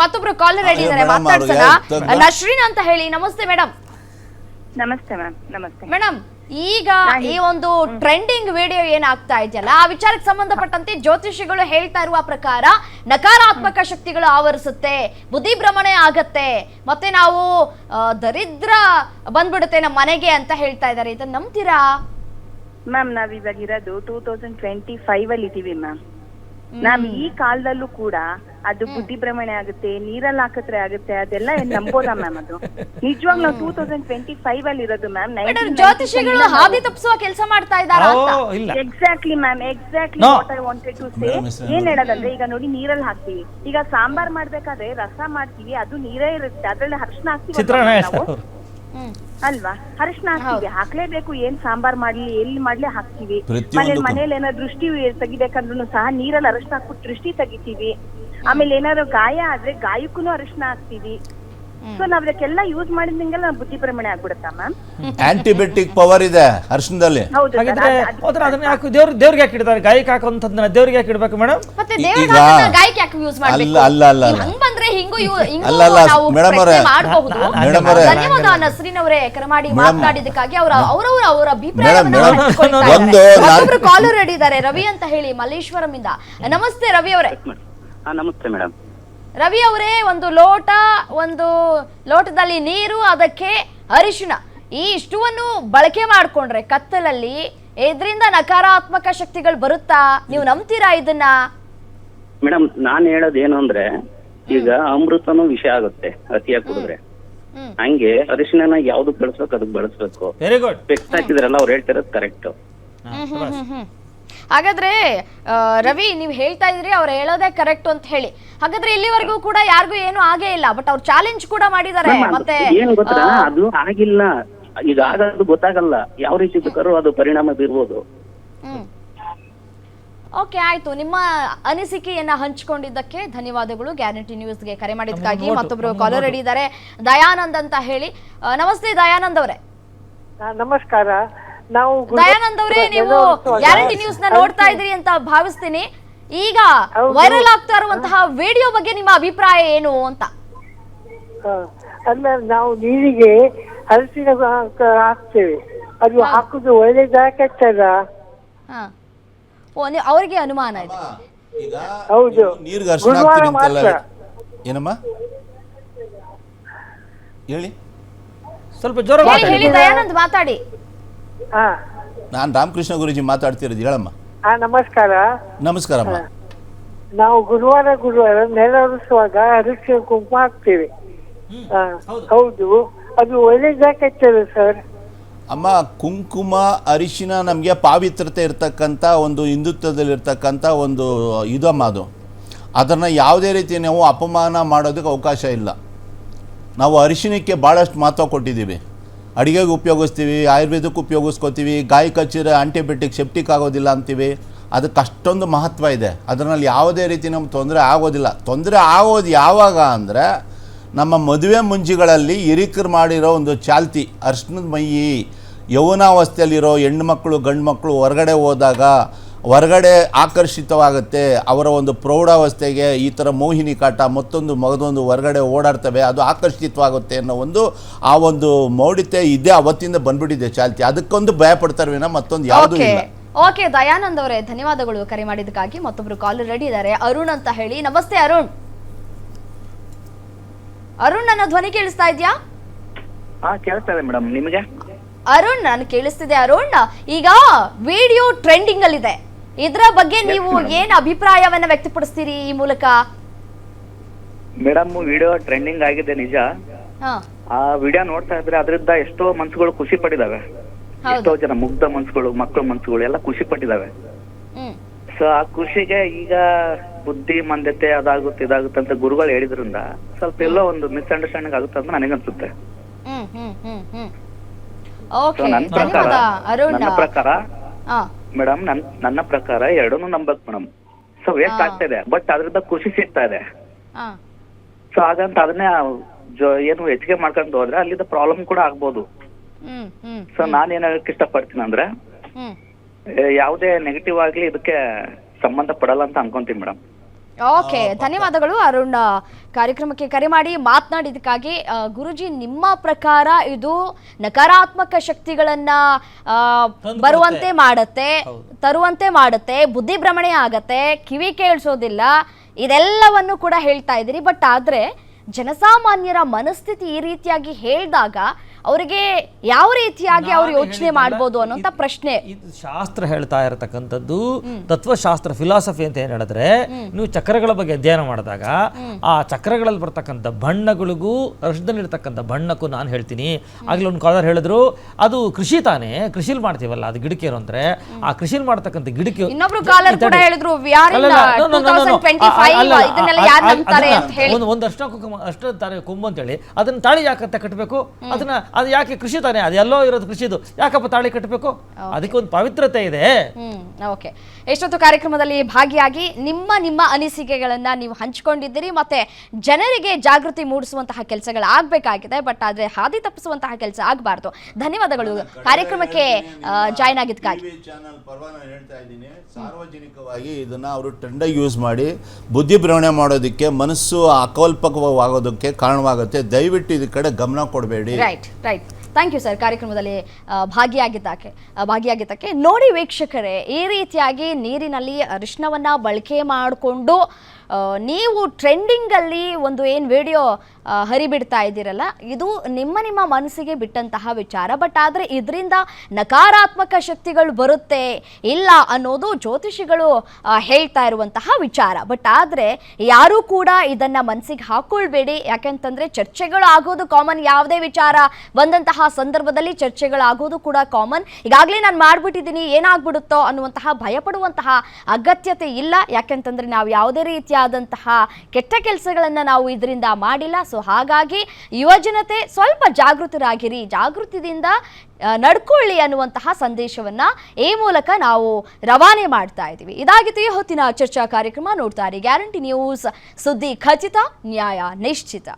ಮತ್ತೊಬ್ರು caller ready ಇದ್ದಾರೆ ಮಾತಾಡ್ಸೋಣ. ನಶ್ರೀನ್ ಅಂತ ಹೇಳಿ ನಮಸ್ತೆ ಮೇಡಮ್ ನಮಸ್ತೆ ಮ್ಯಾಮ್ ನಮಸ್ತೆ. ಮೇಡಮ್ ಈಗ ಈ ಒಂದು ಟ್ರೆಂಡಿಂಗ್ ವಿಡಿಯೋ ಏನಾಗ್ತಾ ಇದೆಯಲ್ಲ ಆ ವಿಚಾರಕ್ಕೆ ಸಂಬಂಧಪಟ್ಟಂತೆ ಜ್ಯೋತಿಷಿಗಳು ಹೇಳ್ತಾ ಇರುವ ಪ್ರಕಾರ ನಕಾರಾತ್ಮಕ ಶಕ್ತಿಗಳು ಆವರಿಸುತ್ತೆ ಬುದ್ಧಿಭ್ರಮಣೆ ಆಗತ್ತೆ ಮತ್ತೆ ನಾವು ಆ, ದರಿದ್ರ ಬಂದ್ಬಿಡುತ್ತೆ ನಮ್ಮ ಮನೆಗೆ ಅಂತ ಹೇಳ್ತಾ ಇದ್ದಾರೆ ಇದನ್ನ ನಂಬ್ತೀರಾ? ಮ್ಯಾಮ್ ನಾವ್ ಇವಾಗ ಇರೋದು ಟೂ ತೌಸಂಡ್ ಟ್ವೆಂಟಿ ಫೈವ್ ಅಲ್ಲಿ ಇದೀವಿ ಮ್ಯಾಮ್ ನಾವ್ ಈ ಕಾಲದಲ್ಲೂ ಕೂಡ ಅದು ಬುದ್ಧಿ ಭ್ರಮಣೆ ಆಗುತ್ತೆ ನೀರಲ್ಲಿ ಹಾಕತ್ರೆ ಆಗುತ್ತೆ ಅದೆಲ್ಲ ಏನ್ ನಂಬೋದಾ ಮ್ಯಾಮ್ ಅದು? ನಿಜವಾಗ್ ನಾವು ಟೂ ತೌಸಂಡ್ ಟ್ವೆಂಟಿ ಫೈವ್ ಅಲ್ಲಿ ಇರೋದು ಮ್ಯಾಮ್ ಮೇಡಮ್ ಜ್ಯೋತಿಷಿಗಳು ಹಾದಿ ತಪ್ಪಿಸುವ ಕೆಲಸ ಮಾಡ್ತಾ ಇದ್ದಾರಾ ಓ ಇಲ್ಲ. Exactly ma'am exactly No. What I wanted to say Madam, ಏನ್ ಹೇಳೋದಂದ್ರೆ ಈಗ ನೋಡಿ ನೀರಲ್ಲಿ ಹಾಕ್ತಿವಿ. ಈಗ ಸಾಂಬಾರ್ ಮಾಡ್ಬೇಕಾದ್ರೆ ರಸ ಮಾಡ್ತೀವಿ ಅದು ನೀರೇ ಇರುತ್ತೆ ಅದ್ರಲ್ಲಿ ಅರ್ಶನ ಹಾಕ್ತಿವಿ ಚಿತ್ರಾನ್ನ ನಾವು? ಹೇಳ್ತಾರೆ ಅವ್ರು. ಅಲ್ವಾ? ಅರಿಶಿನ ಹಾಕ್ತೀವಿ ಹಾಕ್ಲೇಬೇಕು. ಏನ್ ಸಾಂಬಾರ್ ಮಾಡ್ಲಿ ಎಲ್ಲಿ ಮಾಡ್ಲಿ ಹಾಕ್ತಿವಿ. ಮನೇಲಿ ಮನೇಲಿ ಏನಾದ್ರು ದೃಷ್ಟಿ ತೆಗಿಬೇಕಂದ್ರು ಸಹ ನೀರಲ್ಲಿ ಅರಿಶಿನ ಹಾಕ್ಬಿಟ್ಟು ದೃಷ್ಟಿ ತೆಗಿತೀವಿ. ಆಮೇಲೆ ಏನಾದ್ರು ಗಾಯ ಆದ್ರೆ ಗಾಯಕ್ಕೂ ಅರಿಶಿನ ಹಾಕ್ತಿವಿ. ಸೊ ನಾವ್ ಅದಕ್ಕೆಲ್ಲ ಯೂಸ್ ಮಾಡಿದಂಗೆಲ್ಲ ಬುದ್ಧಿ ಭ್ರಮಣೆ ಆಗ್ಬಿಡುತ್ತಾ ಮ್ಯಾಮ್ ಆಂಟಿಬಯೋಟಿಕ್ ಪವರ್ ಇದೆ ಅರ್ಶನದಲ್ಲಿ ಹೌದು sir, ಹಾಗಿದ್ರೆ ಅದ್- ಅದ್- ಹೋದ್ರೆ ಅದನ್ನ ಯಾಕೆ ದೇವ್ರ ದೇವ್ರಿಗೆ ಯಾಕೆ ಇಡ್ತಾರೆ ಗಾಯಕ್ಕೆ ಹಾಕುವಂಥದ್ದನ್ನ ದೇವ್ರಿಗೆ ಯಾಕೆ ಇಡ್ಬೇಕು ಮೇಡಮ್ ಮತ್ತೆ ಈ- ದೇವ್ರ ಗಾಯಕ್ಕೆ ಯಾಕೆ ಯೂಸ್ ಮಾಡ್ಬೇಕು ಅಲ್ಲ, ಅಲ್ಲ, ಅಲ್ಲ, ಅಲ್ಲ. ಹಂಗ್ ಬಂದ್ರೆ ಹಿಂಗೂ ಹಿಂಗೂ ಅಲ್ಲ, ಅಲ್ಲ, ನಾವು ಮೇಡಮ್ ಪ್ರಶ್ನೆ ಅವರೇ. ಮಾಡ್ಬಹುದು ಮೇಡಮ್ ಅವರೇ. ಧನ್ಯವಾದ ನಸ್ರೀನ್ ಅವರೇ ಕರೆ ಮಾಡಿ ಮೇಡಮ್. ಮಾತನಾಡಿದ್ದಕ್ಕಾಗಿ ಅವರ ಅವರವರ ಅವರ ಅಭಿಪ್ರಾಯವನ್ನು ಮೇಡಮ್, ಮೇಡಮ್. ಹಂಚ್ಕೊಳ್ತಾ ಇದ್ದಾರೆ. ಒಂದು ನಾನ್- ಮತ್ತೊಬ್ರು ಕಾಲರ್ ರೆಡಿ ಇದ್ದಾರೆ ರವಿ ಅಂತ ಹೇಳಿ ಮಲ್ಲೇಶ್ವರಂ ಇಂದ ನಮಸ್ತೆ ರವಿ ಅವರೇ ಹಾ ನಮಸ್ತೆ ಮೇಡಮ್ ರವಿ ಅವರೇ ಒಂದು ಲೋಟ ಒಂದು ಲೋಟದಲ್ಲಿ ನೀರು ಅದಕ್ಕೆ ಅರಿಶಿಣ. ಈ ಇಷ್ಟುವನ್ನು ಬಳಕೆ ಮಾಡ್ಕೊಂಡ್ರೆ ಕತ್ತಲಲ್ಲಿ ಇದರಿಂದ ನಕಾರಾತ್ಮಕ ಶಕ್ತಿಗಳು ಬರುತ್ತಾ? ನೀವು ನಂಬ್ತೀರಾ ಇದನ್ನ? ಮೇಡಮ್ ನಾನು ಹೇಳೋದೇನು ಏನು ಅಂದ್ರೆ ಈಗ ಅಮೃತನು ವಿಷ ಆಗುತ್ತೆ ಅತಿಯಾಗಿ ಕುಡಿದ್ರೆ. ಹಂಗೆ ಅರಿಶಿನ ಯಾವ್ದು ಬಳಸ್ಬೇಕು ಅದಕ್ಕೆ ಬಳಸ್ಬೇಕು. ವೆರಿ ಗುಡ್ ಸ್ಪೆಕ್ಸ್ ಹಾಕಿದ್ರಲ್ಲ ಅವ್ರು ಹೇಳ್ತಿರೋದು ಕರೆಕ್ಟ್ ಹಾಗಾದ್ರೆ ಆ, ರವಿ ನೀವು ಹೇಳ್ತಾ ಇದ್ರಿ ಅವ್ರು ಹೇಳೋದೇ ಕರೆಕ್ಟ್ ಅಂತ ಹೇಳಿ. ಹಾಗಾದ್ರೆ ಇಲ್ಲಿವರೆಗೂ ಕೂಡ ಯಾರಿಗೂ ಏನು ಆಗೇ ಇಲ್ಲ ಬಟ್ ಅವ್ರು ಚಾಲೆಂಜ್ ಕೂಡ ಮಾಡಿದ್ದಾರೆ ಮತ್ತೆ ಏನ್ ಗೊತ್ತಾ? ಅದು ಆಗಿಲ್ಲ. ಈಗ ಆಗೋದು ಗೊತ್ತಾಗಲ್ಲ. ಯಾವ ರೀತಿ ಬೇಕಾದ್ರೂ ಅದು ಪರಿಣಾಮ ಬೀರ್ಬೋದು. ಓಕೆ ಆಯ್ತು. ನಿಮ್ಮ ಅನಿಸಿಕೆಯನ್ನ ಹಂಚಿಕೊಂಡಿದ್ದಕ್ಕೆ ಧನ್ಯವಾದಗಳು. ಗ್ಯಾರಂಟಿ ನ್ಯೂಸ್ಗೆ ಕರೆ ಮಾಡಿದ್ದಕ್ಕಾಗಿ ಮತ್ತೊಬ್ರು ಕಾಲರ್ ರೆಡಿ ಇದ್ದಾರೆ. ದಯಾನಂದ್ ಅಂತ ಹೇಳಿ. ನಮಸ್ತೆ ದಯಾನಂದ್ ಅವರೇ. ನಮಸ್ಕಾರ. ನಾವು ದಯಾನಂದ್ ಅವರೇ ನೀವು ಗ್ಯಾರಂಟಿ ನ್ಯೂಸ್ನ ನೋಡ್ತಾ ಇದ್ರಿ ಅಂತ ಭಾವಿಸ್ತೀನಿ. ಈಗ ವೈರಲ್ ಆಗ್ತಾ ಇರುವಂತಹ ವಿಡಿಯೋ ಬಗ್ಗೆ ನಿಮ್ಮ ಅಭಿಪ್ರಾಯ ಏನು ಅಂತ? ಅಲ್ಲ ನಾವು ನೀರಿಗೆ ಹಲಸಿನ ಹಾಕ- ಹಾಕ್ತೇವೆ. ಅದು ಹಾಕುದು ಒಳ್ಳೇದಾ ಕೆಟ್ಟದ ಹಾ. ಓ ನೀವು ಅವರಿಗೆ ಅನುಮಾನ ಇದೆ. ಈಗ ಹೌದು. ಗುರುವಾರ ಹಾಕ್ತೀನಿ ಅಂತಲ್ಲ ಮಾತ್ರ. ಏನಮ್ಮ? ಹೇಳಿ. ಸ್ವಲ್ಪ ಜೋರ ಹೇಳಿ ಹೇಳಿ ದಯಾನಂದ್ ಮಾತಾಡಿ. ಹಾ. ನಾನು ರಾಮಕೃಷ್ಣ ಗುರುಜಿ ಮಾತಾಡ್ತಿರೋದು ಹೇಳಮ್ಮ. ಹಾ ನಮಸ್ಕಾರ. ನಮಸ್ಕಾರಮ್ಮ. ನಾವು ಗುರುವಾರ ಗುರುವಾರ ನೆಲ ಒರೆಸುವಾಗ ಅರಿಶಿನ ಕುಂಕುಮ ಹಾಕ್ತೇವೆ. ಹೌದು. ಅದು ಒಳ್ಳೇದಾ ಸರ್? ಅಮ್ಮ ಕುಂಕುಮ ಅರಿಶಿನ ನಮಗೆ ಪಾವಿತ್ರತೆ ಇರ್ತಕ್ಕಂಥ ಒಂದು ಹಿಂದುತ್ವದಲ್ಲಿರ್ತಕ್ಕಂಥ ಒಂದು ಇದಮ್ಮ ಅದು. ಅದನ್ನು ಯಾವುದೇ ರೀತಿ ನಾವು ಅಪಮಾನ ಮಾಡೋದಕ್ಕೆ ಅವಕಾಶ ಇಲ್ಲ. ನಾವು ಅರಿಶಿನಕ್ಕೆ ಭಾಳಷ್ಟು ಮಹತ್ವ ಕೊಟ್ಟಿದ್ದೀವಿ. ಅಡುಗೆಗೆ ಉಪಯೋಗಿಸ್ತೀವಿ, ಆಯುರ್ವೇದಕ್ಕೆ ಉಪಯೋಗಿಸ್ಕೋತೀವಿ, ಗಾಯ ಕಚ್ಚಿರೋ ಆಂಟಿಬಯೋಟಿಕ್ ಸೆಪ್ಟಿಕ್ ಆಗೋದಿಲ್ಲ ಅಂತೀವಿ. ಅದಕ್ಕೆ ಅಷ್ಟೊಂದು ಮಹತ್ವ ಇದೆ. ಅದರಲ್ಲಿ ಯಾವುದೇ ರೀತಿ ನಮ್ಗೆ ತೊಂದರೆ ಆಗೋದಿಲ್ಲ. ತೊಂದರೆ ಆಗೋದು ಯಾವಾಗ ಅಂದರೆ ನಮ್ಮ ಮದುವೆ ಮುಂಜಿಗಳಲ್ಲಿ ಹಿರಿಕರು ಮಾಡಿರೋ ಒಂದು ಚಾಲ್ತಿ, ಅರ್ಶಿನದ ಮೈಯಿ ಯೌವನಾವಸ್ಥೆಯಲ್ಲಿರೋ ಹೆಣ್ಮಕ್ಳು ಗಂಡು ಮಕ್ಕಳು ಹೊರಗಡೆ ಹೋದಾಗ ಹೊರಗಡೆ ಆಕರ್ಷಿತವಾಗುತ್ತೆ ಅವರ ಒಂದು ಪ್ರೌಢಾವಸ್ಥೆಗೆ ಈ ಥರ ಮೋಹಿನಿ ಕಾಟ ಮತ್ತೊಂದು ಮಗದೊಂದು ಹೊರಗಡೆ ಓಡಾಡ್ತವೆ ಅದು ಆಕರ್ಷಿತವಾಗುತ್ತೆ ಅನ್ನೋ ಒಂದು ಆ ಒಂದು ಮೌಢ್ಯತೆ ಇದೆ ಅವತ್ತಿಂದ ಬಂದ್ಬಿಟ್ಟಿದೆ ಚಾಲ್ತಿ. ಅದಕ್ಕೊಂದು ಭಯ ಪಡ್ತಾರೆ ವಿನ ಮತ್ತೊಂದು ಯಾವುದು ಓಕೆ. ಇಲ್ಲ. ಓಕೆ ದಯಾನಂದ್ ಅವರೇ ಧನ್ಯವಾದಗಳು ಕರೆ ಮಾಡಿದ್ದಕ್ಕಾಗಿ. ಮತ್ತೊಬ್ರು ಕಾಲ್ ರೆಡಿ ಇದ್ದಾರೆ. ಅರುಣ್ ಅಂತ ಹೇಳಿ. ನಮಸ್ತೆ ಅರುಣ್. ಅರುಣ್ ನನ್ನ ಧ್ವನಿ ಕೇಳಿಸ್ತಾ ಇದ್ಯಾ? ಹಾ ಮೇಡಮ್. ನಿಮಗೆ? ಅರುಣ್ ನಾನು ಕೇಳಿಸ್ತಿದೆ ಅರುಣ್. ಈಗ ವಿಡಿಯೋ ಟ್ರೆಂಡಿಂಗ್ ಅಲ್ಲಿದೆ. ಇದರ ಬಗ್ಗೆ ನೀವು ಏನ್ ಅಭಿಪ್ರಾಯವನ್ನ ವ್ಯಕ್ತಪಡಿಸ್ತೀರಿ ಈ ಮೂಲಕ? ಮೇಡಮ್ ವಿಡಿಯೋ ಟ್ರೆಂಡಿಂಗ್ ಆಗಿದೆ ನಿಜ. ಆ ವಿಡಿಯೋ ನೋಡ್ತಾ ಇದ್ರೆ ಅದರಿಂದ ಎಷ್ಟೋ ಮನ್ಸುಗಳು ಖುಷಿ ಪಡಿದಾವೆ. ಎಷ್ಟೋ ಜನ ಮುಗ್ಧ ಮನ್ಸುಗಳು ಮಕ್ಕಳ ಮನ್ಸುಗಳು ಎಲ್ಲ ಖುಷಿ ಪಟ್ಟಿದಾವೆ ಸೊ ಆ ಖುಷಿಗೆ ಈಗ ಬುದ್ಧಿ ಮಂದತೆ ಅದಾಗುತ್ತೆ ಇದಾಗುತ್ತೆ ಅಂತ ಗುರುಗಳು ಹೇಳಿದ್ರಿಂದ ಸ್ವಲ್ಪ ಎಲ್ಲೋ ಒಂದು ಮಿಸ್ಅಂಡರ್ಸ್ಟ್ಯಾಂಡಿಂಗ್ ಆಗುತ್ತೆ ಅಂತ ನನಗನ್ಸುತ್ತೆ ನನ್ನ ಪ್ರಕಾರ ಮೇಡಮ್ ನನ್ ನನ್ನ ಪ್ರಕಾರ ಎರಡನ್ನೂ ನಂಬಕ್ ಮೇಡಮ್. ಸೊ ವೇಸ್ಟ್ ಆಗ್ತಾ ಇದೆ ಬಟ್ ಅದ್ರಿಂದ ಖುಷಿ ಸಿಗ್ತಾ ಇದೆ. ಹಾ. ಸೊ ಹಾಗಂತ ಅದನ್ನೇ ಜೊ- ಏನು ಹೆಚ್ಚಿಗೆ ಮಾಡ್ಕೊಂಡು ಹೋದ್ರೆ ಅಲ್ಲಿದ್ದ ಪ್ರಾಬ್ಲಮ್ ಕೂಡ ಆಗ್ಬೋದು. ಹ್ಮ್ ಹ್ಮ್ ಸೊ ನಾನು ಏನ್ ಹೇಳಕ್ ಇಷ್ಟಪಡ್ತೀನಿ ಅಂದ್ರೆ ಹ್ಮ್. ಏ, ಯಾವುದೇ ನೆಗೆಟಿವ್ ಆಗ್ಲಿ ಇದಕ್ಕೆ ಸಂಬಂಧ ಪಡಲ್ಲ ಅಂತ ಅನ್ಕೊಂತೀನಿ ಮೇಡಮ್. ಓಕೆ ಧನ್ಯವಾದಗಳು ಅರುಣ್ ಕಾರ್ಯಕ್ರಮಕ್ಕೆ ಕರೆ ಮಾಡಿ ಮಾತನಾಡಿದಕ್ಕಾಗಿ ಗುರುಜಿ ನಿಮ್ಮ ಪ್ರಕಾರ ಇದು ನಕಾರಾತ್ಮಕ ಶಕ್ತಿಗಳನ್ನ ಬರುವಂತೆ. ಮಾಡುತ್ತೆ ತರುವಂತೆ ಮಾಡುತ್ತೆ ಬುದ್ಧಿಭ್ರಮಣೆ ಆಗತ್ತೆ ಕಿವಿ ಕೇಳಿಸೋದಿಲ್ಲ ಇದೆಲ್ಲವನ್ನು ಕೂಡ ಹೇಳ್ತಾ ಇದ್ದೀರಿ. ಬಟ್ ಆದ್ರೆ ಜನಸಾಮಾನ್ಯರ ಮನಸ್ಥಿತಿ ಈ ರೀತಿಯಾಗಿ ಹೇಳಿದಾಗ ಅವರಿಗೆ ಯಾವ ರೀತಿಯಾಗಿ ಅವರು ಯೋಚನೆ ಮಾಡಬಹುದು ಮಾಡ್ಬೋದು ಅನ್ನೋಂಥ ಪ್ರಶ್ನೆ. ಇದು ಶಾಸ್ತ್ರ ಹೇಳ್ತಾ ಇರತಕ್ಕಂಥದ್ದು ತತ್ವಶಾಸ್ತ್ರ ಫಿಲಾಸಫಿ ಅಂತ ಏನ್ ಹೇಳಿದ್ರೆ ನೀವು ಚಕ್ರಗಳ ಬಗ್ಗೆ ಅಧ್ಯಯನ ಮಾಡಿದಾಗ ಆ ಚಕ್ರಗಳಲ್ಲಿ ಬರ್ತಕ್ಕಂಥ ಬಣ್ಣಗಳಿಗೂ ರಷ್ಟದಲ್ಲಿರ್ತಕ್ಕಂಥ ಬಣ್ಣಕ್ಕೂ ನಾನು ಹೇಳ್ತೀನಿ. ಆಗ್ಲೇ ಒಂದು ಕಾಲರ್ ಹೇಳಿದ್ರು ಅದು ಕೃಷಿ ತಾನೇ ಕೃಷಿಲ್ ಮಾಡ್ತೀವಲ್ಲ ಅದು ಗಿಡಕೇರು ಅಂದ್ರೆ ಆ ಕೃಷಿಲ್ ಮಾಡ್ತಕ್ಕಂಥ ಗಿಡಕ್ಕೆ ಇನ್ನೊಬ್ರು caller ಕೂಡ ಹೇಳಿದ್ರು, we are in, ಅಲ್ಲ, ಅಲ್ಲ, no, no, no, no, no. 2025, ಅಲ್ಲ, ಅಲ್ಲ, ಇದನ್ನೆಲ್ಲ ಅ- ಯಾರು ಅ- ನಂಬ್ತಾರೆ ಅದನ್ನ ಅಂತ ಹೇಳಿ. ಒಂದು ಒಂದು ಅಷ್ಟ ತಾರೆ ಕೊಂಬು ಅಂತೇಳಿ. ಅದನ್ನ ತಾಳಿ ಯಾಕಂತ ಕಟ್ಟಬೇಕು ಅದನ್ನ ಅದು ಯಾಕೆ ಕೃಷಿ ತಾನೆ? ಅದೆಲ್ಲೋ ಎಲ್ಲೋ ಇರೋದು ಕೃಷಿದು. ಯಾಕಪ್ಪ ತಾಳಿ ಕಟ್ಟಬೇಕು ಅದಕ್ಕೆ ಒಂದು ಪವಿತ್ರತೆ ಇದೆ. ಓಕೆ ಎಷ್ಟೊತ್ತು ಕಾರ್ಯಕ್ರಮದಲ್ಲಿ ಭಾಗಿಯಾಗಿ ನಿಮ್ಮ ನಿಮ್ಮ ಅನಿಸಿಕೆಗಳನ್ನ ನೀವು ಹಂಚಿಕೊಂಡಿದ್ದೀರಿ ಮತ್ತೆ ಜನರಿಗೆ ಜಾಗೃತಿ ಮೂಡಿಸುವಂತಹ ಕೆಲಸಗಳು ಆಗ್ಬೇಕಾಗಿದೆ ಬಟ್ ಆದ್ರೆ ಹಾದಿ ತಪ್ಪಿಸುವಂತಹ ಕೆಲಸ ಆಗಬಾರ್ದು. ಧನ್ಯವಾದಗಳು. ಕಾರ್ಯಕ್ರಮಕ್ಕೆ ಜಾಯ್ನ್ ಆಗಿದ್ದಕ್ಕಾಗಿ. ಟಿವಿ ಚಾನಲ್ ಪರವಾಗಿ ನಾನು ಹೇಳ್ತಾ ಇದ್ದೀನಿ ಸಾರ್ವಜನಿಕವಾಗಿ ಇದನ್ನ ಅವರು ಟ್ರೆಂಡಾಗಿ ಯೂಸ್ ಮಾಡಿ ಬುದ್ಧಿ ಭ್ರಮಣೆ ಮಾಡೋದಕ್ಕೆ ಮನಸ್ಸು ಅಕಲ್ಪಕವಾಗೋದಕ್ಕೆ ಕಾರಣವಾಗುತ್ತೆ. ದಯವಿಟ್ಟು ಇದ್ರ ಕಡೆ ಗಮನ ಕೊಡಬೇಡಿ. Right right thank you sir ಕಾರ್ಯಕ್ರಮದಲ್ಲಿ ಭಾಗಿಯಾಗಿದ್ದಕ್ಕೆ ಭಾಗಿಯಾಗಿದ್ದಕ್ಕೆ ನೋಡಿ ವೀಕ್ಷಕರೇ, ಈ ರೀತಿಯಾಗಿ ನೀರಿನಲ್ಲಿ ಅರಿಶಿನವನ್ನು ಬಳಕೆ ಮಾಡಿಕೊಂಡು ನೀವು ಟ್ರೆಂಡಿಂಗಲ್ಲಿ ಒಂದು ಏನು ವಿಡಿಯೋ ಹರಿಬಿಡ್ತಾ ಇದ್ದೀರಲ್ಲ, ಇದು ನಿಮ್ಮ ನಿಮ್ಮ ಮನಸ್ಸಿಗೆ ಬಿಟ್ಟಂತಹ ವಿಚಾರ. ಬಟ್ ಆದರೆ ಇದರಿಂದ ನಕಾರಾತ್ಮಕ ಶಕ್ತಿಗಳು ಬರುತ್ತೆ ಇಲ್ಲ ಅನ್ನೋದು ಜ್ಯೋತಿಷಿಗಳು ಹೇಳ್ತಾ ಇರುವಂತಹ ವಿಚಾರ. ಬಟ್ ಆದರೆ ಯಾರೂ ಕೂಡ ಇದನ್ನು ಮನಸ್ಸಿಗೆ ಹಾಕ್ಕೊಳ್ಬೇಡಿ ಯಾಕೆಂತಂದರೆ ಚರ್ಚೆಗಳು ಆಗೋದು ಕಾಮನ್ ಯಾವುದೇ ವಿಚಾರ ಬಂದಂತಹ ಸಂದರ್ಭದಲ್ಲಿ ಚರ್ಚೆಗಳು ಆಗೋದು ಕೂಡ ಕಾಮನ್ ಈಗಾಗಲೇ ನಾನು ಮಾಡಿಬಿಟ್ಟಿದ್ದೀನಿ, ಏನಾಗ್ಬಿಡುತ್ತೋ ಅನ್ನುವಂತಹ ಭಯಪಡುವಂತಹ ಅಗತ್ಯತೆ ಇಲ್ಲ. ಯಾಕೆಂತಂದರೆ ನಾವು ಯಾವುದೇ ರೀತಿಯಾದಂತಹ ಕೆಟ್ಟ ಕೆಲಸಗಳನ್ನು ನಾವು ಇದರಿಂದ ಮಾಡಿಲ್ಲ. ಸೊ ಹಾಗಾಗಿ ಯುವಜನತೆ ಸ್ವಲ್ಪ ಜಾಗೃತರಾಗಿರಿ. ಜಾಗೃತಿದಿಂದ ನಡ್ಕೊಳ್ಳಿ ಅನ್ನುವಂತಹ ಸಂದೇಶವನ್ನ ಈ ಮೂಲಕ ನಾವು ರವಾನೆ ಮಾಡ್ತಾ ಇದ್ದೀವಿ. ಇದಾಗಿತ್ತು ಈ ಹೊತ್ತಿನ ಚರ್ಚಾ ಕಾರ್ಯಕ್ರಮ. ನೋಡ್ತಾ ಇರಿ. Guarantee News. ಸುದ್ದಿ ಖಚಿತ, ನ್ಯಾಯ ನಿಶ್ಚಿತ.